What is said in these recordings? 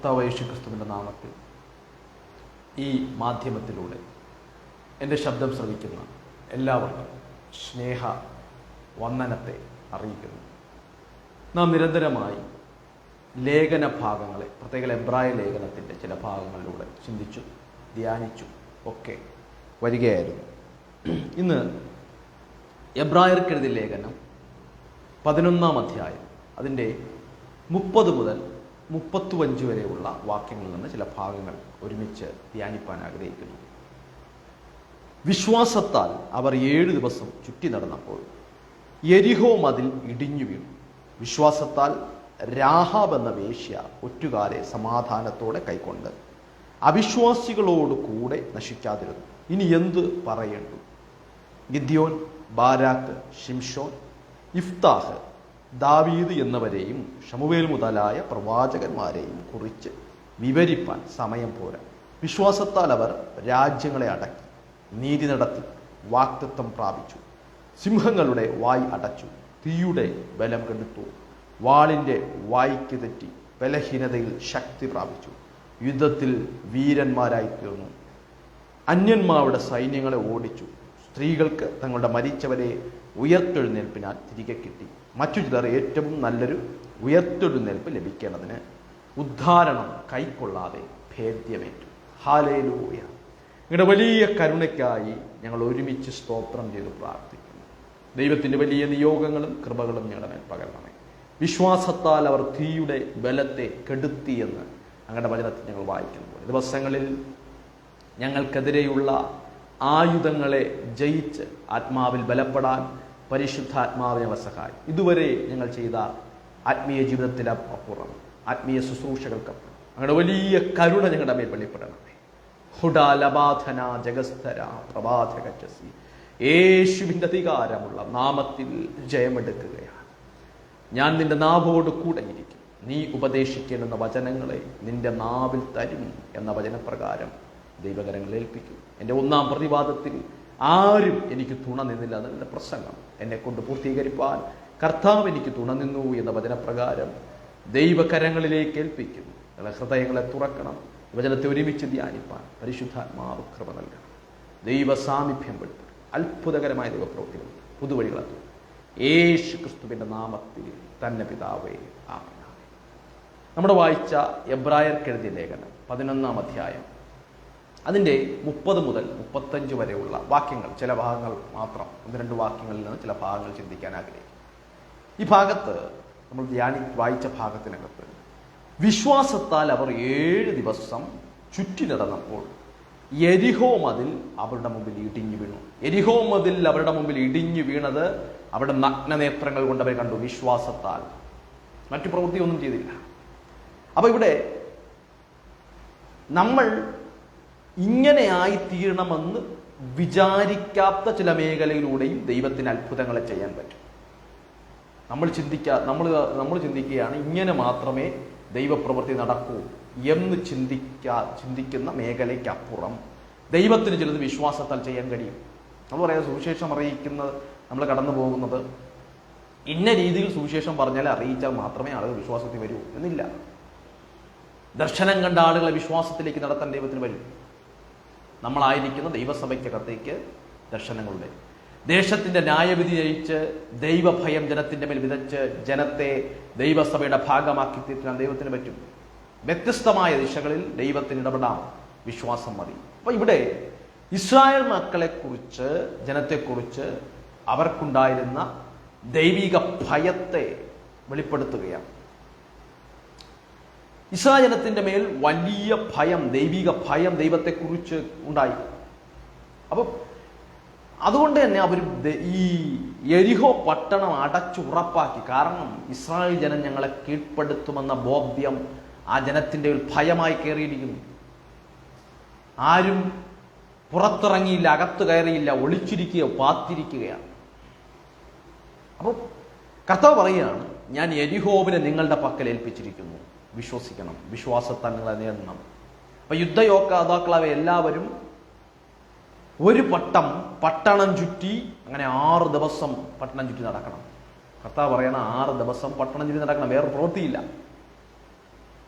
കർത്താവ് യേശു ക്രിസ്തുവിന്റെ നാമത്തിൽ ഈ മാധ്യമത്തിലൂടെ എന്റെ ശബ്ദം ശ്രവിക്കുന്ന എല്ലാവർക്കും സ്നേഹ വന്ദനത്തെ അറിയിക്കുന്നു. നാം നിരന്തരമായി ലേഖന ഭാഗങ്ങളെ പ്രത്യേക എബ്രായ ലേഖനത്തിന്റെ ചില ഭാഗങ്ങളിലൂടെ ചിന്തിച്ചു ധ്യാനിച്ചു ഒക്കെ വരികയായിരുന്നു. ഇന്ന് എബ്രായർക്കെഴുതി ലേഖനം പതിനൊന്നാം അധ്യായം അതിന്റെ മുപ്പത് മുതൽ മുപ്പത്തുവഞ്ച് വരെയുള്ള വാക്യങ്ങളിൽ നിന്ന് ചില ഭാഗങ്ങൾ ഒരുമിച്ച് ധ്യാനിപ്പാൻ ആഗ്രഹിക്കുന്നു. വിശ്വാസത്താൽ അവർ ഏഴ് ദിവസം ചുറ്റി നടന്നപ്പോൾ എരിഹോ മതിൽ ഇടിഞ്ഞു വീണു. വിശ്വാസത്താൽ രാഹാബ് എന്ന വേശ്യ ഒറ്റുകാരെ സമാധാനത്തോടെ കൈക്കൊണ്ട് അവിശ്വാസികളോട് കൂടെ നശിക്കാതിരുന്നു. ഇനി എന്ത് പറയേണ്ടു? ഗിദ്യോൻ ബാരാക്ക് ഷിംഷോൻ ഇഫ്താഹ് ദാവീദ് എന്നിവരെയും ഷമുവേൽ മുതലായ പ്രവാചകന്മാരെയും കുറിച്ച് വിവരിപ്പാൻ സമയം പോരാ. വിശ്വാസത്താൽ അവർ രാജ്യങ്ങളെ അടക്കി നീതി നടത്തി വാക്തത്വം പ്രാപിച്ചു. സിംഹങ്ങളുടെ വായി അടച്ചു തീയുടെ ബലം കെടുത്തു വാളിന്റെ വായ്ക്ക് തെറ്റി ബലഹീനതയിൽ ശക്തി പ്രാപിച്ചു. യുദ്ധത്തിൽ വീരന്മാരായി തീർന്നു. അന്യന്മാരുടെ സൈന്യങ്ങളെ ഓടിച്ചു. സ്ത്രീകൾക്ക് തങ്ങളുടെ മരിച്ചവരെ ഉയർത്തെഴുന്നേൽപ്പിനാൽ തിരികെ കിട്ടി. മറ്റു ചിലർ ഏറ്റവും നല്ലൊരു ഉയർത്തൊരു നിൽപ്പ് ലഭിക്കേണ്ടതിന് ഉദ്ധാരണം കൈക്കൊള്ളാതെ ഭേദ്യമേറ്റു. ഹാലയിലൂയ നിങ്ങളുടെ വലിയ കരുണയ്ക്കായി ഞങ്ങൾ ഒരുമിച്ച് സ്തോത്രം ചെയ്ത് പ്രാർത്ഥിക്കുന്നു. ദൈവത്തിന്റെ വലിയ നിയോഗങ്ങളും കൃപകളും ഞങ്ങളുടെ മേൽ പകരണമേ. വിശ്വാസത്താൽ അവർ തീയുടെ ബലത്തെ കെടുത്തി എന്ന് ഞങ്ങളുടെ വചനത്തിൽ ഞങ്ങൾ വായിക്കുന്നു ദിവസങ്ങളിൽ ഞങ്ങൾക്കെതിരെയുള്ള ആയുധങ്ങളെ ജയിച്ച് ആത്മാവിൽ ബലപ്പെടാൻ പരിശുദ്ധാത്മാവ് അവർ ഇതുവരെ ഞങ്ങൾ ചെയ്ത ആത്മീയ ജീവിതത്തിൽ അപ്പുറം ആത്മീയ ശുശ്രൂഷകൾക്കപ്പുറം അങ്ങനെ വലിയ കരുണ ഞങ്ങളുടെ മേൽ വെളിപ്പെടണമേ. ഹുഡാലബാധന ജഗസ്ഥര പ്രഭാതകച്ചസി യേശുവിന്റെ അധികാരമുള്ള നാമത്തിൽ ജയമെടുക്കുകയാണ്. ഞാൻ നിന്റെ നാവോട് കൂടെ ഇരിക്കും. നീ ഉപദേശിക്കേണ്ടുന്ന വചനങ്ങളെ നിന്റെ നാവിൽ തരും എന്ന വചനപ്രകാരം ദൈവകരങ്ങൾ ഏൽപ്പിക്കും. എന്റെ ഒന്നാം പ്രതിവാദത്തിൽ ആരും എനിക്ക് തുണ നിന്നില്ല. എന്നുള്ള പ്രസംഗം. എന്നെ കൊണ്ട് പൂർത്തീകരിപ്പാൻ കർത്താവ് എനിക്ക് തുണ നിന്നു എന്ന വചനപ്രകാരം ദൈവകരങ്ങളിലേക്ക് ഏൽപ്പിക്കും നിങ്ങളെ ഹൃദയങ്ങളെ തുറക്കണം. വചനത്തെ ഒരുമിച്ച് ധ്യാനിപ്പാൻ പരിശുദ്ധാത്മാവ് കൃപ നൽകണം. ദൈവ സാമീപ്യം വെളിപ്പെടും അത്ഭുതകരമായ ദൈവപ്രവൃത്തികൾ പുതുവഴികളെ യേശു ക്രിസ്തുവിന്റെ നാമത്തിൽ തന്നെ പിതാവേ ആമേൻ. നമ്മുടെ വായിച്ച എബ്രായർക്കെഴുതിയ ലേഖനം പതിനൊന്നാം അധ്യായം അതിന്റെ മുപ്പത് മുതൽ മുപ്പത്തഞ്ച് വരെയുള്ള വാക്യങ്ങൾ ചില ഭാഗങ്ങൾ മാത്രം ഒന്ന് രണ്ട് വാക്യങ്ങളിൽ നിന്ന് ചില ഭാഗങ്ങൾ ചിന്തിക്കാൻ ആഗ്രഹിക്കും ഈ ഭാഗത്ത് നമ്മൾ ധ്യാനി വായിച്ച ഭാഗത്തിനകത്ത് വിശ്വാസത്താൽ അവർ ഏഴ് ദിവസം ചുറ്റി നടന്നപ്പോൾ എരിഹോ മതിൽ അവരുടെ മുമ്പിൽ ഇടിഞ്ഞു വീണു. എരിഹോ മതിൽ അവരുടെ മുമ്പിൽ ഇടിഞ്ഞു വീണത് അവരുടെ നഗ്നനേത്രങ്ങൾ കൊണ്ട് അവർ കണ്ടു വിശ്വാസത്താൽ. മറ്റു പ്രവൃത്തിയൊന്നും ചെയ്തില്ല. അപ്പൊ ഇവിടെ നമ്മൾ ഇങ്ങനെയായി തീരണമെന്ന് വിചാരിക്കാത്ത ചില മേഖലയിലൂടെയും ദൈവത്തിന് അത്ഭുതങ്ങളെ ചെയ്യാൻ പറ്റും. നമ്മൾ ചിന്തിക്കാ നമ്മൾ നമ്മൾ ചിന്തിക്കുകയാണ് ഇങ്ങനെ മാത്രമേ ദൈവപ്രവൃത്തി നടക്കൂ എന്ന് ചിന്തിക്കാ ചിന്തിക്കുന്ന മേഖലയ്ക്കപ്പുറം ദൈവത്തിന് ചിലത് വിശ്വാസത്താൽ ചെയ്യാൻ കഴിയും. നമ്മൾ പറയാം സുവിശേഷം അറിയിക്കുന്നത് നമ്മൾ കടന്നു പോകുന്നത് ഇന്ന രീതിയിൽ സുവിശേഷം പറഞ്ഞാൽ അറിയിച്ചാൽ മാത്രമേ ആളുകൾ വിശ്വാസത്തിൽ വരൂ എന്നില്ല. ദർശനം കണ്ട ആളുകളെ വിശ്വാസത്തിലേക്ക് നടത്താൻ ദൈവത്തിന് വരും. നമ്മളായിരിക്കുന്ന ദൈവസഭയ്ക്കകത്തേക്ക് ദർശനങ്ങളുടെ. ദേശത്തിന്റെ ന്യായവിധി ജയിച്ച് ദൈവഭയം ജനത്തിന്റെ മേൽ വിതച്ച് ജനത്തെ ദൈവസഭയുടെ ഭാഗമാക്കി തീർക്കാൻ ദൈവത്തിന് പറ്റും. വ്യത്യസ്തമായ ദിശകളിൽ ദൈവത്തിന് ഇടപെടാം. വിശ്വാസം മതി. അപ്പൊ ഇവിടെ ഇസ്രായേൽ മക്കളെക്കുറിച്ച് ജനത്തെക്കുറിച്ച് അവർക്കുണ്ടായിരുന്ന ദൈവിക ഭയത്തെ വെളിപ്പെടുത്തുകയാണ്. ഇസ്രായേൽ ജനത്തിന്റെ മേൽ വലിയ ഭയം ദൈവിക ഭയം ദൈവത്തെക്കുറിച്ച് ഉണ്ടായി. അപ്പോൾ അതുകൊണ്ട് തന്നെ അവർ ഈ എരിഹോ പട്ടണം അടച്ചുറപ്പാക്കി കാരണം ഇസ്രായേൽ ജനം ഞങ്ങളെ കീഴ്പ്പെടുത്തുമെന്ന ബോധ്യം ആ ജനത്തിന്റെ ഒരു ഭയമായി കയറിയിരിക്കുന്നു. ആരും പുറത്തിറങ്ങിയില്ല അകത്ത് കയറിയില്ല ഒളിച്ചിരിക്കുക പാത്തിരിക്കുകയാണ്. അപ്പോൾ കർത്താവ് പറയുകയാണ് ഞാൻ എരിഹോവിനെ നിങ്ങളുടെ പക്കൽ ഏൽപ്പിച്ചിരിക്കുന്നു. വിശ്വസിക്കണം. വിശ്വാസത്താൽ നിങ്ങളെ നേടണം. അപ്പൊ യുദ്ധയോക്താക്കളായ എല്ലാവരും ഒരു പട്ടം പട്ടണം ചുറ്റി അങ്ങനെ ആറ് ദിവസം പട്ടണം ചുറ്റി നടക്കണം. കർത്താവ് പറയണ ആറ് ദിവസം പട്ടണം ചുറ്റി നടക്കണം. വേറെ പ്രവൃത്തിയില്ല.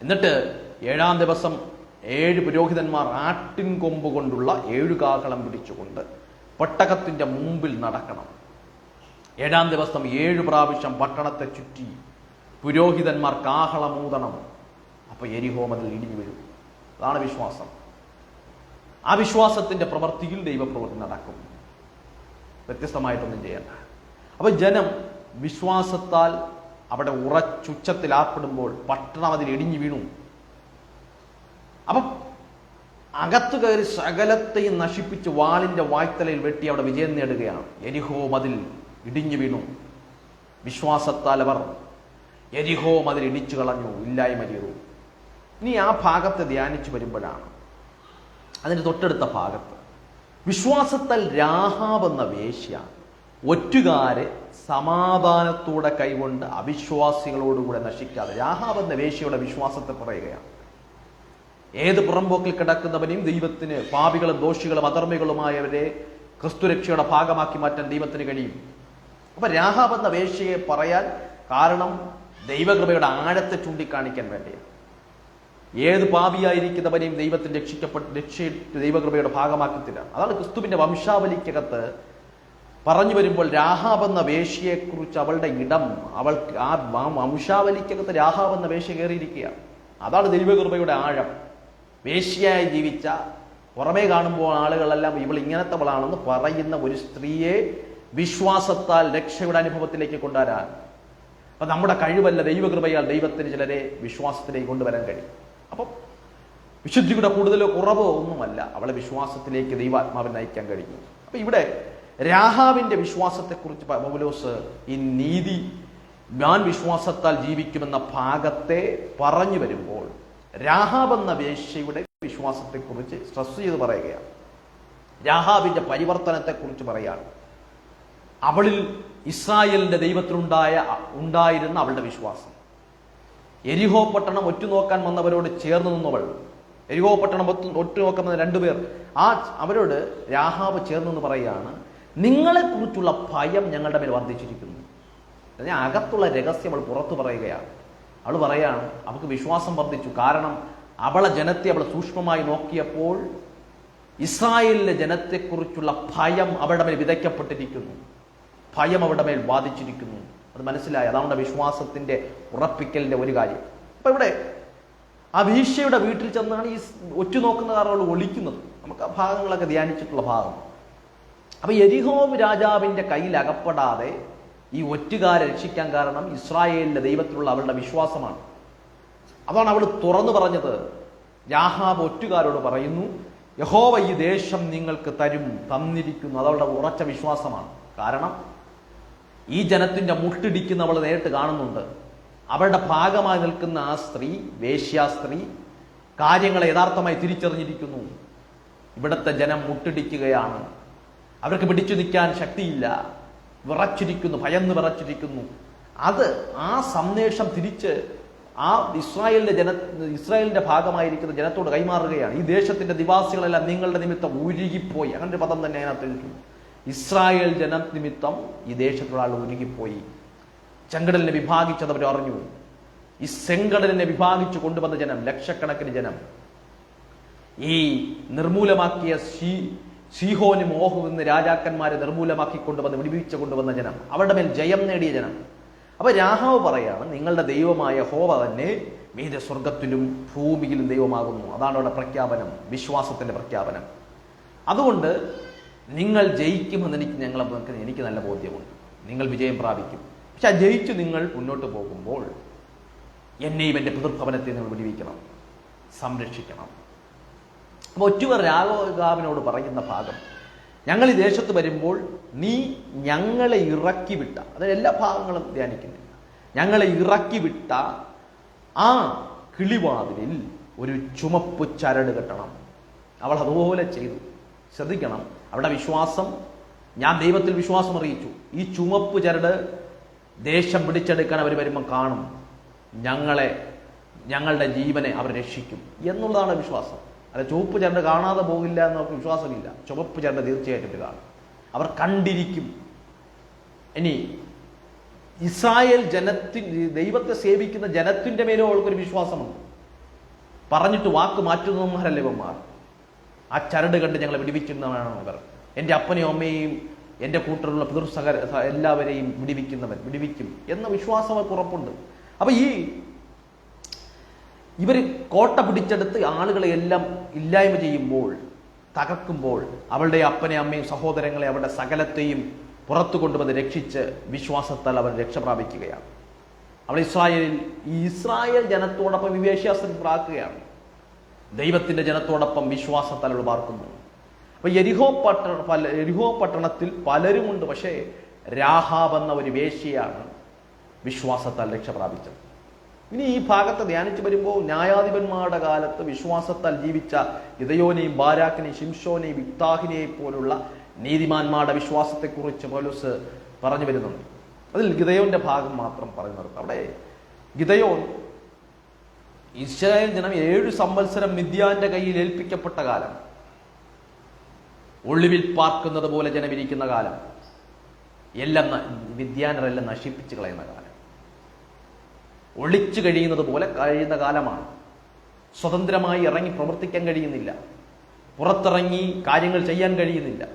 എന്നിട്ട് ഏഴാം ദിവസം ഏഴ് പുരോഹിതന്മാർ ആട്ടിൻ കൊമ്പ് കൊണ്ടുള്ള ഏഴു കാഹളം പിടിച്ചുകൊണ്ട് പട്ടകത്തിന്റെ മുമ്പിൽ നടക്കണം. ഏഴാം ദിവസം ഏഴു പ്രാവശ്യം പട്ടണത്തെ ചുറ്റി പുരോഹിതന്മാർ കാഹളമൂതണം അപ്പൊ എരിഹോം അതിൽ ഇടിഞ്ഞു വരും. അതാണ് വിശ്വാസം. ആ വിശ്വാസത്തിന്റെ പ്രവൃത്തിയിൽ ദൈവപ്രവൃത്തി നടക്കും. വ്യത്യസ്തമായിട്ടൊന്നും ചെയ്യണ്ട. അപ്പൊ ജനം വിശ്വാസത്താൽ അവിടെ ഉറച്ചുച്ചത്തിലാപ്പെടുമ്പോൾ പട്ടണം അതിൽ ഇടിഞ്ഞു വീണു. അപ്പം അകത്തു കയറി സകലത്തെയും നശിപ്പിച്ച് വാളിന്റെ വായ്ത്തലയിൽ വെട്ടി അവിടെ വിജയം നേടുകയാണ്. എരിഹോ മതിൽ ഇടിഞ്ഞു വീണു. വിശ്വാസത്താൽ അവർ എരിഹോ മതിൽ ഇടിച്ചു കളഞ്ഞു. ഇല്ലായ്മ ചെയ്തു. ഇനി ആ ഭാഗത്തെ ധ്യാനിച്ചു വരുമ്പോഴാണ്. അതിന്റെ തൊട്ടടുത്ത ഭാഗത്ത്. വിശ്വാസത്താൽ രാഹാബ് എന്ന വേശ്യ ഒറ്റുകാരെ സമാധാനത്തോടെ കൈകൊണ്ട് അവിശ്വാസികളോടുകൂടെ നശിക്കാതെ രാഹാബ് എന്ന വേശ്യയുടെ വിശ്വാസത്തെ പറയുകയാണ്. ഏത് പുറംപോക്കിൽ കിടക്കുന്നവനെയും ദൈവത്തിന് പാപികളും ദോഷികളും അധർമ്മികളുമായവരെ ക്രിസ്തുരക്ഷയുടെ ഭാഗമാക്കി മാറ്റാൻ ദൈവത്തിന് കഴിയും. അപ്പൊ രാഹാബ് എന്ന വേശ്യയെ പറയാൻ കാരണം ദൈവകൃപയുടെ ആഴത്തെ ചൂണ്ടിക്കാണിക്കാൻ വേണ്ടിയാണ്. ഏത് പാപിയായിരിക്കുന്നവനെയും ദൈവത്തിന് രക്ഷിക്കപ്പെട്ട് രക്ഷ ദൈവകൃപയുടെ ഭാഗമാക്കത്തില്ല. അതാണ് ക്രിസ്തുവിന്റെ വംശാവലിക്കകത്ത് പറഞ്ഞു വരുമ്പോൾ രാഹാബ് എന്ന അവളുടെ ഇടം. അവൾ ആ വംശാവലിക്കകത്ത് രാഹാബ് എന്ന കയറിയിരിക്കുകയാണ്. അതാണ് ദൈവകൃപയുടെ ആഴം. വേശ്യയായി ജീവിച്ച പുറമേ കാണുമ്പോൾ ആളുകളെല്ലാം ഇവൾ ഇങ്ങനത്തവളാണെന്ന് പറയുന്ന ഒരു സ്ത്രീയെ വിശ്വാസത്താൽ രക്ഷയുടെ അനുഭവത്തിലേക്ക് കൊണ്ടുവരാൻ. അപ്പൊ നമ്മുടെ കഴിവല്ല ദൈവകൃപയാൽ ദൈവത്തിന് ചിലരെ വിശ്വാസത്തിലേക്ക് കൊണ്ടുവരാൻ കഴിയും. അപ്പം വിശുദ്ധിയുടെ കൂടുതലോ കുറവോ ഒന്നുമല്ല. അവളെ വിശ്വാസത്തിലേക്ക് ദൈവാത്മാവിനെ നയിക്കാൻ കഴിയും അപ്പൊ ഇവിടെ രാഹാവിന്റെ വിശ്വാസത്തെക്കുറിച്ച് പൗലോസ് ഈ നീതി ഞാൻ വിശ്വാസത്താൽ ജീവിക്കുമെന്ന ഭാഗത്തെ പറഞ്ഞു വരുമ്പോൾ രാഹാബ് എന്ന വേശ്യയുടെ വിശ്വാസത്തെക്കുറിച്ച് സ്ട്രെസ് ചെയ്ത് പറയുകയാണ്. രാഹാബിന്റെ പരിവർത്തനത്തെക്കുറിച്ച് പറയാണ്. അവളിൽ ഇസ്രായേലിന്റെ ദൈവത്തിലുണ്ടായ ഉണ്ടായിരുന്ന അവളുടെ വിശ്വാസം. എരിഹോ പട്ടണം ഒറ്റുനോക്കാൻ വന്നവരോട് ചേർന്ന് നിന്നവൾ. എരിഹോ പട്ടണം ഒത്തു- ഒറ്റുനോക്കുന്ന രണ്ടുപേർ ആ അവരോട് രാഹാവ് ചേർന്ന് നിന്ന് പറയുകയാണ് നിങ്ങളെക്കുറിച്ചുള്ള ഭയം ഞങ്ങളുടെ മേൽ വർദ്ധിച്ചിരിക്കുന്നു. അതിന് അകത്തുള്ള രഹസ്യം അവൾ പുറത്തു പറയുകയാണ്. അവൾ പറയാണ് അവൾക്ക് വിശ്വാസം വർദ്ധിച്ചു. കാരണം അവളെ ജനത്തെ അവൾ സൂക്ഷ്മമായി നോക്കിയപ്പോൾ ഇസ്രായേലിലെ ജനത്തെക്കുറിച്ചുള്ള ഭയം അവരുടെ മേൽ വിതയ്ക്കപ്പെട്ടിരിക്കുന്നു. ഭയം അവരുടെ മേൽ ബാധിച്ചിരിക്കുന്നു അത് മനസ്സിലായി. അതാണ് അവരുടെ വിശ്വാസത്തിന്റെ ഉറപ്പിക്കലിന്റെ ഒരു കാര്യം. അപ്പൊ ഇവിടെ വീഴ്ചയുടെ വീട്ടിൽ ചെന്നാണ് ഈ ഒറ്റുനോക്കുന്ന കാരണം അവൾ ഒളിക്കുന്നത്. നമുക്ക് ആ ഭാഗങ്ങളൊക്കെ ധ്യാനിച്ചിട്ടുള്ള ഭാഗം. അപ്പൊ എരിഹോ രാജാവിന്റെ കയ്യിൽ അകപ്പെടാതെ ഈ ഒറ്റുകാരെ രക്ഷിക്കാൻ കാരണം ഇസ്രായേലിന്റെ ദൈവത്തിലുള്ള അവളുടെ വിശ്വാസമാണ്. അതാണ് അവൾ തുറന്നു പറഞ്ഞത്. രാഹാബ് ഒറ്റുകാരോട് പറയുന്നു യഹോവ ഈ ദേശം നിങ്ങൾക്ക് തരും തന്നിരിക്കുന്നു. അതവളുടെ ഉറച്ച വിശ്വാസമാണ്. കാരണം ഈ ജനത്തിന്റെ മുട്ടിടിക്കുന്ന അവൾ നേരിട്ട് കാണുന്നുണ്ട്. അവരുടെ ഭാഗമായി നിൽക്കുന്ന ആ സ്ത്രീ വേശ്യാ സ്ത്രീ കാര്യങ്ങളെ യഥാർത്ഥമായി തിരിച്ചറിഞ്ഞിരിക്കുന്നു. ഇവിടുത്തെ ജനം മുട്ടിടിക്കുകയാണ്. അവർക്ക് പിടിച്ചു നിൽക്കാൻ ശക്തിയില്ല. വിറച്ചിരിക്കുന്നു ഭയന്ന് വിറച്ചിരിക്കുന്നു. അത് ആ സന്ദേശം തിരിച്ച് ആ ഇസ്രായേലിന്റെ ജന ഇസ്രായേലിന്റെ ഭാഗമായിരിക്കുന്ന ജനത്തോട് കൈമാറുകയാണ്. ഈ ദേശത്തിന്റെ നിവാസികളെല്ലാം നിങ്ങളുടെ നിമിത്തം ഉരുകിപ്പോയി. അങ്ങനെ ഒരു പദം തന്നെ അതിനകത്ത്. ഇസ്രായേൽ ജനം നിമിത്തം ഈ ദേശത്തുള്ള ആൾ ഒരുങ്ങിപ്പോയി. ചെങ്കടലിനെ വിഭാഗിച്ചത് അവർ അറിഞ്ഞു. ഈ ചെങ്കടലിനെ വിഭാഗിച്ചു കൊണ്ടുവന്ന ജനം ലക്ഷക്കണക്കിന് ജനം. ഈ നിർമൂലമാക്കിയ സീ സീഹോനും ഓഹു രാജാക്കന്മാരെ നിർമൂലമാക്കി കൊണ്ടുവന്ന് വിടിവിച്ച് കൊണ്ടുവന്ന ജനം. അവരുടെ മേൽ ജയം നേടിയ ജനം. അപ്പൊ രാഹാവ് പറയാണ് നിങ്ങളുടെ ദൈവമായ ഹോവ തന്നെ മീത സ്വർഗത്തിലും ഭൂമിയിലും ദൈവമാകുന്നു. അതാണ് അവിടെ പ്രഖ്യാപനം വിശ്വാസത്തിന്റെ പ്രഖ്യാപനം. അതുകൊണ്ട് നിങ്ങൾ ജയിക്കുമെന്ന് എനിക്ക് ഞങ്ങളെ എനിക്ക് നല്ല ബോധ്യമുണ്ട്. നിങ്ങൾ വിജയം പ്രാപിക്കും. പക്ഷെ ആ ജയിച്ചു നിങ്ങൾ മുന്നോട്ട് പോകുമ്പോൾ എന്നെയും എന്റെ പിതൃഭവനത്തെ നിങ്ങൾ വിടിവിക്കണം. സംരക്ഷിക്കണം. അപ്പോൾ ഒറ്റുവർ രാഘവകാവിനോട് പറയുന്ന ഭാഗം ഞങ്ങൾ ഈ ദേശത്ത് വരുമ്പോൾ നീ ഞങ്ങളെ ഇറക്കി വിട്ട അതായത് എല്ലാ ഭാഗങ്ങളും ധ്യാനിക്കുന്നില്ല. ഞങ്ങളെ ഇറക്കി വിട്ട ആ കിളിവാതിലിൽ ഒരു ചുമപ്പ് ചരട് കെട്ടണം. അവൾ അതുപോലെ ചെയ്തു. ശ്രദ്ധിക്കണം. അവിടെ വിശ്വാസം ഞാൻ ദൈവത്തിൽ വിശ്വാസം അറിയിച്ചു. ഈ ചുമപ്പ് ചരട് ദേശം പിടിച്ചെടുക്കാൻ അവർ വരുമ്പോൾ കാണും. ഞങ്ങളെ ഞങ്ങളുടെ ജീവനെ അവർ രക്ഷിക്കും എന്നുള്ളതാണ് വിശ്വാസം. അല്ല ചുവപ്പ് ചരട് കാണാതെ പോകില്ല എന്ന് അവർക്ക് വിശ്വാസമില്ല. ചുവപ്പ് ചരട് തീർച്ചയായിട്ടും ഇത് കാണും. അവർ കണ്ടിരിക്കും. ഇനി ഇസ്രായേൽ ജനത്തി ദൈവത്തെ സേവിക്കുന്ന ജനത്തിന്റെ മേലും അവൾക്കൊരു വിശ്വാസമുണ്ട്. പറഞ്ഞിട്ട് വാക്ക് മാറ്റുന്നവന്മാരല്ല ഇവന്മാർ? ആ ചരട് കണ്ട് ഞങ്ങളെ വിടിവിക്കുന്നവരാണ് ഇവർ എന്റെ അപ്പനെയും അമ്മയെയും എന്റെ കൂട്ടരുള്ള പിതൃ സഹ- എല്ലാവരെയും വിടിവിക്കുന്നവൻ വിടിവിക്കും എന്ന വിശ്വാസം അവർക്ക് ഉറപ്പുണ്ട്. അപ്പൊ ഈ ഇവർ കോട്ട പിടിച്ചെടുത്ത് ആളുകളെ എല്ലാം ഇല്ലായ്മ ചെയ്യുമ്പോൾ തകർക്കുമ്പോൾ അവളുടെ അപ്പനെ അമ്മയും സഹോദരങ്ങളെ അവരുടെ സകലത്തെയും പുറത്തു കൊണ്ടുവന്ന് രക്ഷിച്ച് വിശ്വാസത്താൽ അവർ രക്ഷ പ്രാപിക്കുകയാണ്. അവൾ ഇസ്രായേലിൽ ഈ ഇസ്രായേൽ ജനത്തോടൊപ്പം വിവേശ്യാസം പ്രാക്കുകയാണ്. ദൈവത്തിന്റെ ജനത്തോടൊപ്പം വിശ്വാസത്താൽ പാർക്കുന്നു അപ്പൊ എരിഹോ പട്ടണ പല എരിഹോ പട്ടണത്തിൽ പലരുമുണ്ട്. പക്ഷേ രാഹാബ് എന്ന ഒരു വേശ്യയാണ് വിശ്വാസത്താൽ രക്ഷ പ്രാപിച്ചത്. ഇനി ഈ ഭാഗത്ത് ധ്യാനിച്ചു വരുമ്പോൾ ന്യായാധിപന്മാരുടെ കാലത്ത് വിശ്വാസത്താൽ ജീവിച്ച ഇതയോനെയും ബാരാക്കിനെയും ശിംഷോനെയും ഇത്താഹിനെയും പോലുള്ള നീതിമാന്മാരുടെ വിശ്വാസത്തെക്കുറിച്ച് പൗലോസ് പറഞ്ഞു വരുന്നുണ്ട്. അതിൽ ഗിതയോന്റെ ഭാഗം മാത്രം പറഞ്ഞു നിർത്താം അവിടെ ഗിതയോൻ ഇസ്രായേൽ ജനം ഏഴ് സംവത്സരം മിഥ്യാന്റെ കയ്യിൽ ഏൽപ്പിക്കപ്പെട്ട കാലം. ഒളിവിൽ പാർക്കുന്നത് പോലെ ജനമിരിക്കുന്ന കാലം. എല്ലാം വിദ്യാനരെല്ലാം നശിപ്പിച്ചു കളയുന്ന കാലം. ഒളിച്ചു കഴിയുന്നത് പോലെ കഴിയുന്ന കാലമാണ്. സ്വതന്ത്രമായി ഇറങ്ങി പ്രവർത്തിക്കാൻ കഴിയുന്നില്ല. പുറത്തിറങ്ങി കാര്യങ്ങൾ ചെയ്യാൻ കഴിയുന്നില്ല.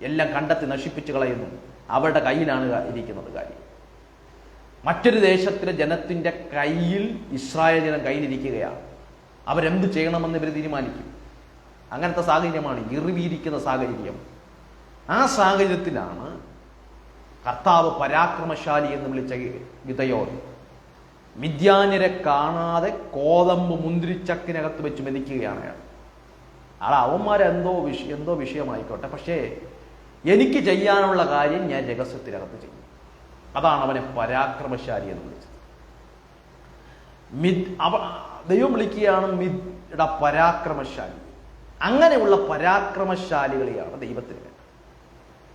എല്ലാം കണ്ടെത്തി നശിപ്പിച്ചു കളയുന്നു. അവരുടെ കയ്യിലാണ് ഇരിക്കുന്നത് കാര്യം. മറ്റൊരു ദേശത്തിലെ ജനത്തിന്റെ കയ്യിൽ ഇസ്രായേൽ ജനം കയ്യിലിരിക്കുകയാണ്. അവരെന്ത് ചെയ്യണമെന്ന് ഇവർ തീരുമാനിക്കും. അങ്ങനത്തെ സാഹചര്യമാണ് ഇറിവിയിരിക്കുന്ന സാഹചര്യം. ആ സാഹചര്യത്തിലാണ് കർത്താവ് പരാക്രമശാലി എന്ന് വിളിച്ച ഗിതയോൻ മിഥ്യാന്യരെ കാണാതെ കോതമ്പ് മുന്തിരിച്ചക്കിനകത്ത് വെച്ച് മെതിക്കുകയാണ് അയാൾ. ആൾ അവന്മാരെന്തോ വിഷ എന്തോ വിഷയമായിക്കോട്ടെ. പക്ഷേ എനിക്ക് ചെയ്യാനുള്ള കാര്യം ഞാൻ രഹസ്യത്തിനകത്ത് ചെയ്യും. അതാണ് അവനെ പരാക്രമശാലി എന്ന് വിളിച്ചത്. മിത് അവ ദൈവം വിളിക്കുകയാണ് മിയുടെ പരാക്രമശാലി. അങ്ങനെയുള്ള പരാക്രമശാലികളെയാണ് ദൈവത്തിന് വേണ്ടത്.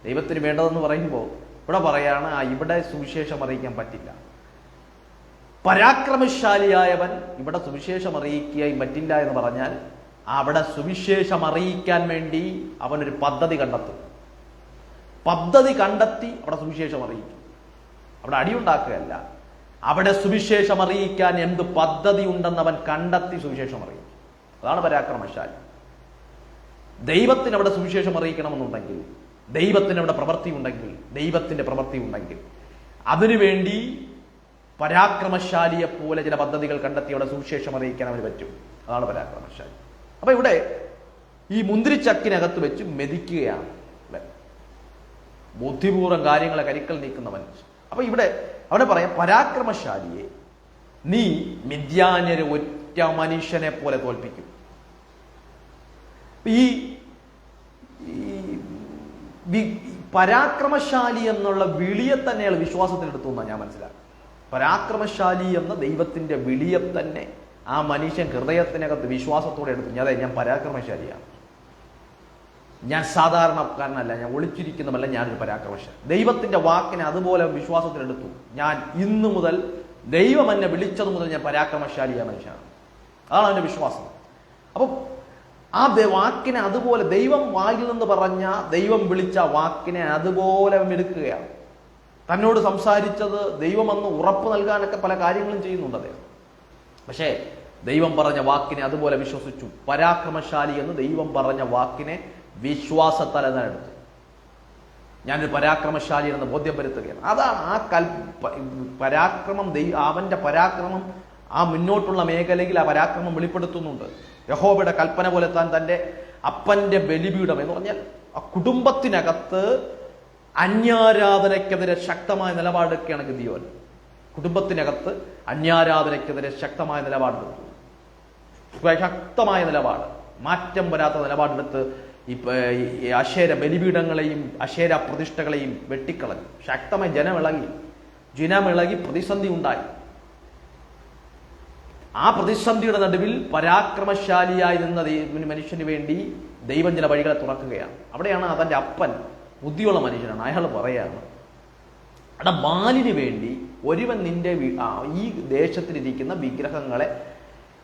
ദൈവത്തിന് വേണ്ടതെന്ന് പറയുമ്പോൾ ഇവിടെ പറയാണ് ആ ഇവിടെ സുവിശേഷം അറിയിക്കാൻ പറ്റില്ല. പരാക്രമശാലിയായവൻ ഇവിടെ സുവിശേഷം അറിയിക്കുകയും പറ്റില്ല എന്ന് പറഞ്ഞാൽ അവിടെ സുവിശേഷം അറിയിക്കാൻ വേണ്ടി അവനൊരു പദ്ധതി കണ്ടെത്തും. പദ്ധതി കണ്ടെത്തി അവിടെ സുവിശേഷം അറിയിക്കും. അവിടെ അടിയുണ്ടാക്കുകയല്ല. അവിടെ സുവിശേഷം അറിയിക്കാൻ എന്ത് പദ്ധതി ഉണ്ടെന്ന് അവൻ കണ്ടെത്തി സുവിശേഷം അറിയിക്കും. അതാണ് പരാക്രമശാലി. ദൈവത്തിന് അവിടെ സുവിശേഷം അറിയിക്കണമെന്നുണ്ടെങ്കിൽ ദൈവത്തിന് അവിടെ പ്രവൃത്തി ഉണ്ടെങ്കിൽ ദൈവത്തിന്റെ പ്രവൃത്തി ഉണ്ടെങ്കിൽ അതിനുവേണ്ടി പരാക്രമശാലിയെ പോലെ ചില പദ്ധതികൾ കണ്ടെത്തി അവിടെ സുവിശേഷം അറിയിക്കാൻ അവന് പറ്റും. അതാണ് പരാക്രമശാലി. അപ്പൊ ഇവിടെ ഈ മുന്തിരിച്ചക്കിനകത്ത് വെച്ച് മെതിക്കുകയാണ്. ബുദ്ധിപൂർവം കാര്യങ്ങളെ കരിക്കൽ നീക്കുന്നവൻ. അപ്പൊ ഇവിടെ അവിടെ പറയാം പരാക്രമശാലിയെ നീ മിഥ്യാന്യരെ ഒറ്റ മനുഷ്യനെ പോലെ തോൽപ്പിക്കും. ഈ പരാക്രമശാലി എന്നുള്ള വിളിയെ തന്നെയാണ് വിശ്വാസത്തിലെടുത്തു എന്നാണ് ഞാൻ മനസ്സിലാക്കുന്നത്. പരാക്രമശാലി എന്ന ദൈവത്തിന്റെ വിളിയെ തന്നെ ആ മനുഷ്യൻ ഹൃദയത്തിനകത്ത് വിശ്വാസത്തോടെ എടുത്തു. അതെ ഞാൻ പരാക്രമശാലിയാണ്. ഞാൻ സാധാരണക്കാരനല്ല ഞാൻ ഒളിച്ചിരിക്കുന്നതല്ല ഞാനൊരു പരാക്രമശൻ ദൈവത്തിന്റെ വാക്കിനെ അതുപോലെ വിശ്വാസത്തിലെടുത്തു. ഞാൻ ഇന്നു മുതൽ ദൈവം എന്നെ വിളിച്ചത് മുതൽ ഞാൻ പരാക്രമശാലിയായ മനുഷ്യനാണ്. അതാണ് അവന്റെ വിശ്വാസം. അപ്പം ആ വാക്കിനെ അതുപോലെ ദൈവം വായിൽ നിന്ന് പറഞ്ഞ ദൈവം വിളിച്ച വാക്കിനെ അതുപോലെ എടുക്കുകയാണ്. തന്നോട് സംസാരിച്ചത് ദൈവമെന്ന് ഉറപ്പ് നൽകാനൊക്കെ പല കാര്യങ്ങളും ചെയ്യുന്നുണ്ട് അദ്ദേഹം. പക്ഷേ ദൈവം പറഞ്ഞ വാക്കിനെ അതുപോലെ വിശ്വസിച്ചു. പരാക്രമശാലി എന്ന് ദൈവം പറഞ്ഞ വാക്കിനെ വിശ്വാസത്താൽ തന്നെ എടുത്തു ഞാനൊരു പരാക്രമശാലി എന്ന് ബോധ്യം വരുത്തുകയാണ് അതാണ് ആ കൽ പരാക്രമം ദൈ അവന്റെ പരാക്രമം ആ മുന്നോട്ടുള്ള മേഖലയിൽ ആ പരാക്രമം വെളിപ്പെടുത്തുന്നുണ്ട്. യഹോബയുടെ കൽപ്പന പോലെ താൻ തന്റെ അപ്പന്റെ ബലിപീഠം എന്ന് പറഞ്ഞാൽ ആ കുടുംബത്തിനകത്ത് അന്യാരാധനയ്ക്കെതിരെ ശക്തമായ നിലപാടെടുക്കുകയാണ് ഗിദിയോൻ. കുടുംബത്തിനകത്ത് അന്യാരാധനയ്ക്കെതിരെ ശക്തമായ നിലപാടെടുത്തു. ശക്തമായ നിലപാട്. മാറ്റം വരാത്ത നിലപാടെടുത്ത് ഈ അശേര ബലിപീഠങ്ങളെയും അശേര പ്രതിഷ്ഠകളെയും വെട്ടിക്കളഞ്ഞു. ശക്തമായി ജനമിളകി ജനമിളകി പ്രതിസന്ധി ഉണ്ടായി. ആ പ്രതിസന്ധിയുടെ നടുവിൽ പരാക്രമശാലിയായി നിന്ന മനുഷ്യന് വേണ്ടി ദൈവം ചില വഴികളെ തുറക്കുകയാണ്. അവിടെയാണ് അവന്റെ അപ്പൻ ബുദ്ധിയുള്ള മനുഷ്യനാണ്. അയാൾ പറയാണ് അവിടെ ബാലിന് വേണ്ടി ഒരുവൻ നിന്റെ ഈ ദേശത്തിലിരിക്കുന്ന വിഗ്രഹങ്ങളെ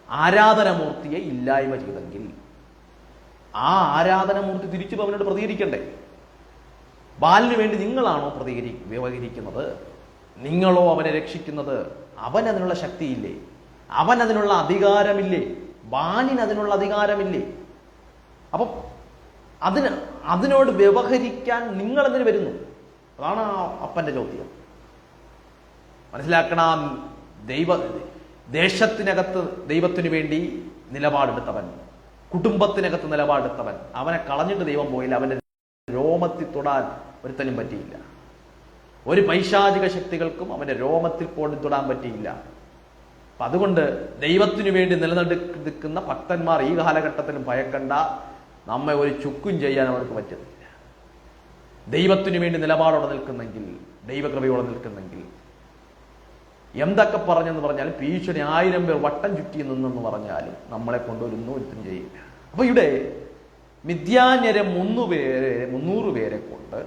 ആരാധനമൂർത്തിയെ ഇല്ലായ്മ ചെയ്തെങ്കിൽ ആ ആരാധനമൂർത്തി തിരിച്ചു അവനോട് പ്രതികരിക്കണ്ടേ? ബാലിന് വേണ്ടി നിങ്ങളാണോ പ്രതികരി വ്യവഹരിക്കുന്നത്? നിങ്ങളോ അവനെ രക്ഷിക്കുന്നത്? അവൻ അതിനുള്ള ശക്തിയില്ലേ? അവൻ അതിനുള്ള അധികാരമില്ലേ? ബാലിന് അതിനുള്ള അധികാരമില്ലേ? അപ്പം അതിന് അതിനോട് വ്യവഹരിക്കാൻ നിങ്ങളെന്തിന് വരുന്നു? അതാണ് ആ അപ്പന്റെ ചോദ്യം. മനസ്സിലാക്കണം ദൈവ ദേശത്തിനകത്ത് ദൈവത്തിനു വേണ്ടി നിലപാടെടുത്തവൻ. കുടുംബത്തിനകത്ത് നിലപാടെടുത്തവൻ. അവനെ കളഞ്ഞിട്ട് ദൈവം പോയില്ല. അവന്റെ രോമത്തിൽ തൊടാൻ ഒരുത്തനും പറ്റിയില്ല. ഒരു പൈശാചിക ശക്തികൾക്കും അവന്റെ രോമത്തിൽ പോലും തൊടാൻ പറ്റിയില്ല. അപ്പൊ അതുകൊണ്ട് ദൈവത്തിനു വേണ്ടി നിലനിൽക്കുന്ന ഭക്തന്മാർ ഈ കാലഘട്ടത്തിലും ഭയക്കണ്ട. നമ്മെ ഒരു ചുക്കും ചെയ്യാൻ അവർക്ക് പറ്റുന്നില്ല. ദൈവത്തിനു വേണ്ടി നിലപാടോടെ നിൽക്കുന്നെങ്കിൽ ദൈവകൃപയോടെ നിൽക്കുന്നെങ്കിൽ എന്തൊക്കെ പറഞ്ഞെന്ന് പറഞ്ഞാലും ഭീഷണി ആയിരം പേർ വട്ടം ചുറ്റി നിന്നെന്ന് പറഞ്ഞാലും നമ്മളെ കൊണ്ടൊരുന്നും ഒരുത്തും ചെയ്യില്ല. അപ്പൊ ഇവിടെ മിഥ്യാന്യരെ മുന്നൂ പേരെ മുന്നൂറ് പേരെ കൊണ്ട്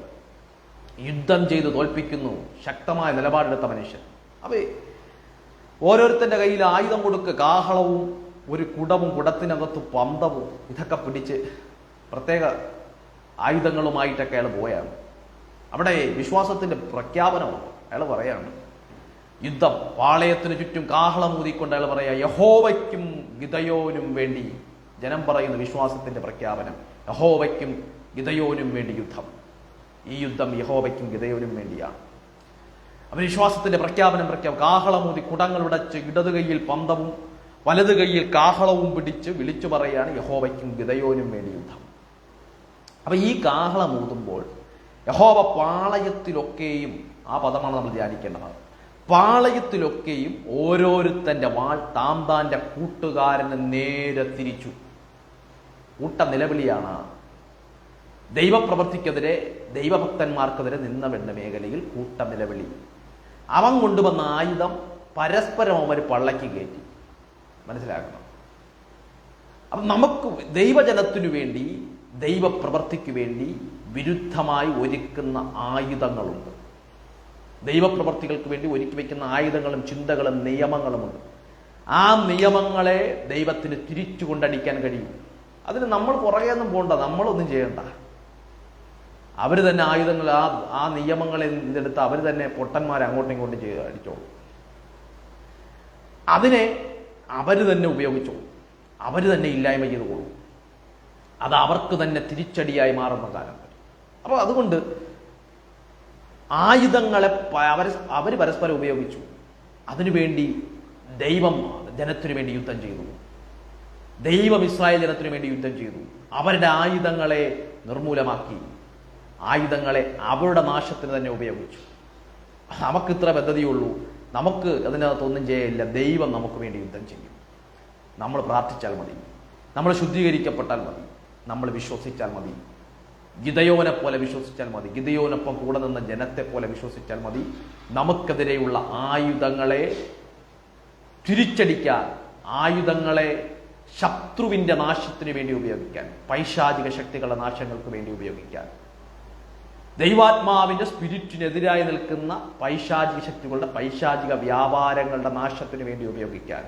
യുദ്ധം ചെയ്ത് തോൽപ്പിക്കുന്നു ശക്തമായ നിലപാടെടുത്ത മനുഷ്യൻ. അപ്പൊ ഓരോരുത്തന്റെ കയ്യിൽ ആയുധം കൊടുക്ക് കാഹളവും ഒരു കുടവും കുടത്തിനകത്ത് പന്തവും ഇതൊക്കെ പിടിച്ച് പ്രത്യേക ആയുധങ്ങളുമായിട്ടൊക്കെ അയാൾ പോയാണ്. അവിടെ വിശ്വാസത്തിന്റെ പ്രഖ്യാപനമാണ് അയാൾ പറയാണ് യുദ്ധം. പാളയത്തിന് ചുറ്റും കാഹളം ഊതിക്കൊണ്ട് അയാൾ പറയാ യഹോവയ്ക്കും ഗിതയോനും വേണ്ടി ജനം പറയുന്ന വിശ്വാസത്തിന്റെ പ്രഖ്യാപനം. യഹോവയ്ക്കും ഗിതയോനും വേണ്ടി യുദ്ധം. ഈ യുദ്ധം യഹോവയ്ക്കും ഗിതയോനും വേണ്ടിയാണ് അവർ വിശ്വാസത്തിന്റെ പ്രഖ്യാപനം പ്രഖ്യാപനം കാഹളമൂതി കുടങ്ങളുടച്ച് ഇടത് കൈയിൽ പന്തവും വലതു കൈയിൽ കാഹളവും പിടിച്ച് വിളിച്ചു പറയാണ് യഹോവയ്ക്കും ഗിതയോനും വേണ്ടി യുദ്ധം. അപ്പൊ ഈ കാഹളം ഊതുമ്പോൾ യഹോവ പാളയത്തിലൊക്കെയും ആ പദമാണ് നമ്മൾ ധ്യാനിക്കേണ്ടത്. പാളയത്തിലൊക്കെയും ഓരോരുത്തന്റെ വാൾ താം കൂട്ടുകാരന് നേരെ തിരിച്ചു. കൂട്ട നിലവിളിയാണ്. ദൈവപ്രവർത്തിക്കെതിരെ ദൈവഭക്തന്മാർക്കെതിരെ നിന്ന വേണ്ട മേഖലയിൽ കൂട്ട നിലവിളി. അവൻ കൊണ്ടുവന്ന ആയുധം പരസ്പരം അവർ പള്ളയ്ക്ക് കയറ്റി. മനസ്സിലാക്കണം? അപ്പം നമുക്ക് ദൈവജനത്തിനു വേണ്ടി ദൈവപ്രവർത്തിക്കു വേണ്ടി വിരുദ്ധമായി ഒരുക്കുന്ന ആയുധങ്ങളുണ്ട്. ദൈവപ്രവർത്തികൾക്ക് വേണ്ടി ഒരുക്കി വയ്ക്കുന്ന ആയുധങ്ങളും ചിന്തകളും നിയമങ്ങളുമുണ്ട് ആ നിയമങ്ങളെ ദൈവത്തിന് തിരിച്ചു കൊണ്ടടിക്കാൻ കഴിയും. അതിന് നമ്മൾ പുറകെയൊന്നും പോകണ്ട നമ്മളൊന്നും ചെയ്യണ്ട. അവർ തന്നെ ആയുധങ്ങൾ ആ ആ നിയമങ്ങളെ ഇതെടുത്ത് അവർ തന്നെ പൊട്ടന്മാരെ അങ്ങോട്ടും ഇങ്ങോട്ടും ചെയ്ത് അടിച്ചോളൂ. അതിനെ അവർ തന്നെ ഉപയോഗിച്ചോളൂ. അവർ തന്നെ ഇല്ലായ്മ ചെയ്തുകൊള്ളൂ അത് അവർക്ക് തന്നെ തിരിച്ചടിയായി മാറുന്ന കാലം അപ്പോൾ അതുകൊണ്ട് ആയുധങ്ങളെ അവർ പരസ്പരം ഉപയോഗിച്ചു. അതിനുവേണ്ടി ദൈവം ജനത്തിനു വേണ്ടി യുദ്ധം ചെയ്തു. ദൈവം ഇസ്രായേൽ ജനത്തിനു വേണ്ടി യുദ്ധം ചെയ്തു. അവരുടെ ആയുധങ്ങളെ നിർമൂലമാക്കി. ആയുധങ്ങളെ അവരുടെ നാശത്തിന് തന്നെ ഉപയോഗിച്ചു. നമുക്ക് ഇത്ര പദ്ധതിയുള്ളൂ. നമുക്ക് അതിനകത്തൊന്നും ചെയ്യില്ല ദൈവം നമുക്ക് വേണ്ടി യുദ്ധം ചെയ്യും. നമ്മൾ പ്രാർത്ഥിച്ചാൽ മതി. നമ്മൾ ശുദ്ധീകരിക്കപ്പെട്ടാൽ മതി. നമ്മൾ വിശ്വസിച്ചാൽ മതി. ഗിതയോനെ പോലെ വിശ്വസിച്ചാൽ മതി. ഗിതയോനൊപ്പം കൂടെ നിന്ന ജനത്തെ പോലെ വിശ്വസിച്ചാൽ മതി. നമുക്കെതിരെയുള്ള ആയുധങ്ങളെ തിരിച്ചടിക്കാൻ ആയുധങ്ങളെ ശത്രുവിന്റെ നാശത്തിന് വേണ്ടി ഉപയോഗിക്കാൻ പൈശാചിക ശക്തികളുടെ നാശങ്ങൾക്ക് വേണ്ടി ഉപയോഗിക്കാൻ. ദൈവാത്മാവിന്റെ സ്പിരിറ്റിനെതിരായി നിൽക്കുന്ന പൈശാചിക ശക്തികളുടെ പൈശാചിക വ്യാപാരങ്ങളുടെ നാശത്തിന് വേണ്ടി ഉപയോഗിക്കാൻ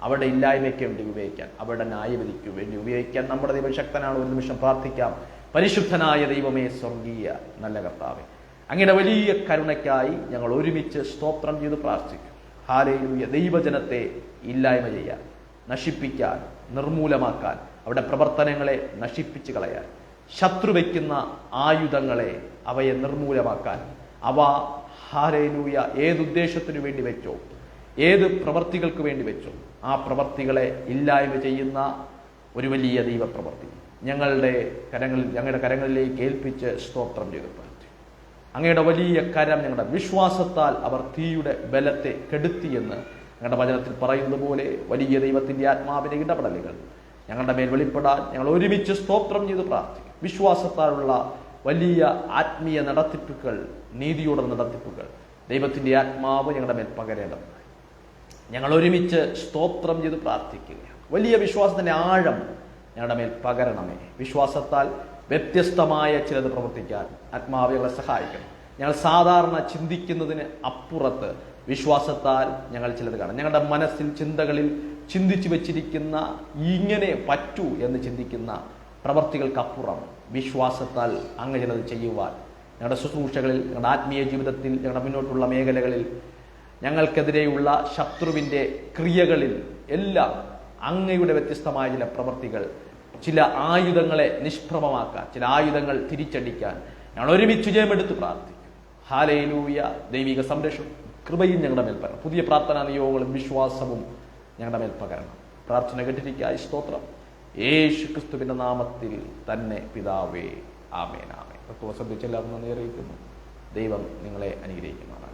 അവരുടെ ഇല്ലായ്മയ്ക്ക് വേണ്ടി ഉപയോഗിക്കാൻ അവരുടെ ന്യായവിധിക്ക് വേണ്ടി ഉപയോഗിക്കാൻ നമ്മുടെ ദൈവശക്തനാണ്. ഒരു നിമിഷം പ്രാർത്ഥിക്കാം. പരിശുദ്ധനായ ദൈവമേ സ്വർഗീയ നല്ല കർത്താവെ. അങ്ങയുടെ വലിയ കരുണയ്ക്കായി ഞങ്ങൾ ഒരുമിച്ച് സ്തോത്രം ചെയ്ത് പ്രാർത്ഥിക്കും. ഹാലയിലൂയ ദൈവജനത്തെ ഇല്ലായ്മ ചെയ്യാൻ നശിപ്പിക്കാൻ നിർമൂലമാക്കാൻ അവരുടെ പ്രവർത്തനങ്ങളെ നശിപ്പിച്ച് കളയാൻ ശത്രു വയ്ക്കുന്ന ആയുധങ്ങളെ അവയെ നിർമൂലമാക്കാൻ അവ ഹാരയിലൂയ ഏതുദ്ദേശത്തിനു വേണ്ടി വെച്ചോ ഏത് പ്രവർത്തികൾക്ക് വേണ്ടി വെച്ചോ ആ പ്രവർത്തികളെ ഇല്ലായ്മ ചെയ്യുന്ന ഒരു വലിയ ദൈവപ്രവർത്തി ഞങ്ങളുടെ കരങ്ങളിൽ ഞങ്ങളുടെ കരങ്ങളിലേക്ക് ഏൽപ്പിച്ച് സ്തോത്രം ചെയ്തു. പ്രാർത്ഥിക്കും അങ്ങയുടെ വലിയ കരം ഞങ്ങളുടെ വിശ്വാസത്താൽ അവർ തീയുടെ ബലത്തെ കെടുത്തിയെന്ന് ഞങ്ങളുടെ വചനത്തിൽ പറയുന്നത് പോലെ വലിയ ദൈവത്തിന്റെ ആത്മാവിന്റെ ഇടപെടലുകൾ. ഞങ്ങളുടെ മേൽ വെളിപ്പെടാൻ ഞങ്ങൾ ഒരുമിച്ച് സ്തോത്രം ചെയ്ത് പ്രാർത്ഥിക്കും. വിശ്വാസത്താലുള്ള വലിയ ആത്മീയ നടത്തിപ്പുകൾ നീതിയുടെ നടത്തിപ്പുകൾ ദൈവത്തിന്റെ ആത്മാവ് ഞങ്ങളുടെ മേൽ പകരേണ്ടതാണ് ഞങ്ങൾ ഒരുമിച്ച് സ്തോത്രം ചെയ്ത് പ്രാർത്ഥിക്കുകയാണ്. വലിയ വിശ്വാസത്തിന്റെ ആഴം ഞങ്ങളുടെ മേൽ പകരണമേ. വിശ്വാസത്താൽ വ്യത്യസ്തമായ ചിലത് പ്രവർത്തിക്കാൻ ആത്മാവികളെ സഹായിക്കണം. ഞങ്ങൾ സാധാരണ ചിന്തിക്കുന്നതിന് അപ്പുറത്ത് വിശ്വാസത്താൽ ഞങ്ങൾ ചിലത് കാണാം. ഞങ്ങളുടെ മനസ്സിൽ ചിന്തകളിൽ ചിന്തിച്ചു വെച്ചിരിക്കുന്ന ഇങ്ങനെ പറ്റൂ എന്ന് ചിന്തിക്കുന്ന പ്രവർത്തികൾക്കപ്പുറം വിശ്വാസത്താൽ അങ്ങ് ചിലത് ചെയ്യുവാൻ ഞങ്ങളുടെ ശുശ്രൂഷകളിൽ ഞങ്ങളുടെ ആത്മീയ ജീവിതത്തിൽ ഞങ്ങളുടെ മുന്നോട്ടുള്ള മേഖലകളിൽ ഞങ്ങൾക്കെതിരെയുള്ള ശത്രുവിന്റെ ക്രിയകളിൽ എല്ലാം അങ്ങയുടെ വ്യത്യസ്തമായ ചില പ്രവൃത്തികൾ ചില ആയുധങ്ങളെ നിഷ്പ്രഭമാക്കാൻ ചില ആയുധങ്ങൾ തിരിച്ചടിക്കാൻ. ഞങ്ങൾ ഒരുമിച്ച് ജയമെടുത്ത് പ്രാർത്ഥിക്കും. ഹാലയിലൂയ ദൈവിക സംരക്ഷണം. കൃപയും ഞങ്ങളുടെ മേൽ പകരണം. പുതിയ പ്രാർത്ഥനാ നിയോഗങ്ങളും വിശ്വാസവും ഞങ്ങളുടെ മേൽ പകരണം. പ്രാർത്ഥന കേട്ടിരിക്കായി സ്തോത്രം. യേശു ക്രിസ്തുവിന്റെ നാമത്തിൽ തന്നെ പിതാവേ. ആമേൻ ആമേൻ. നന്ദി അറിയിക്കുന്നു. ദൈവം നിങ്ങളെ അനുഗ്രഹിക്കുമാറാണ്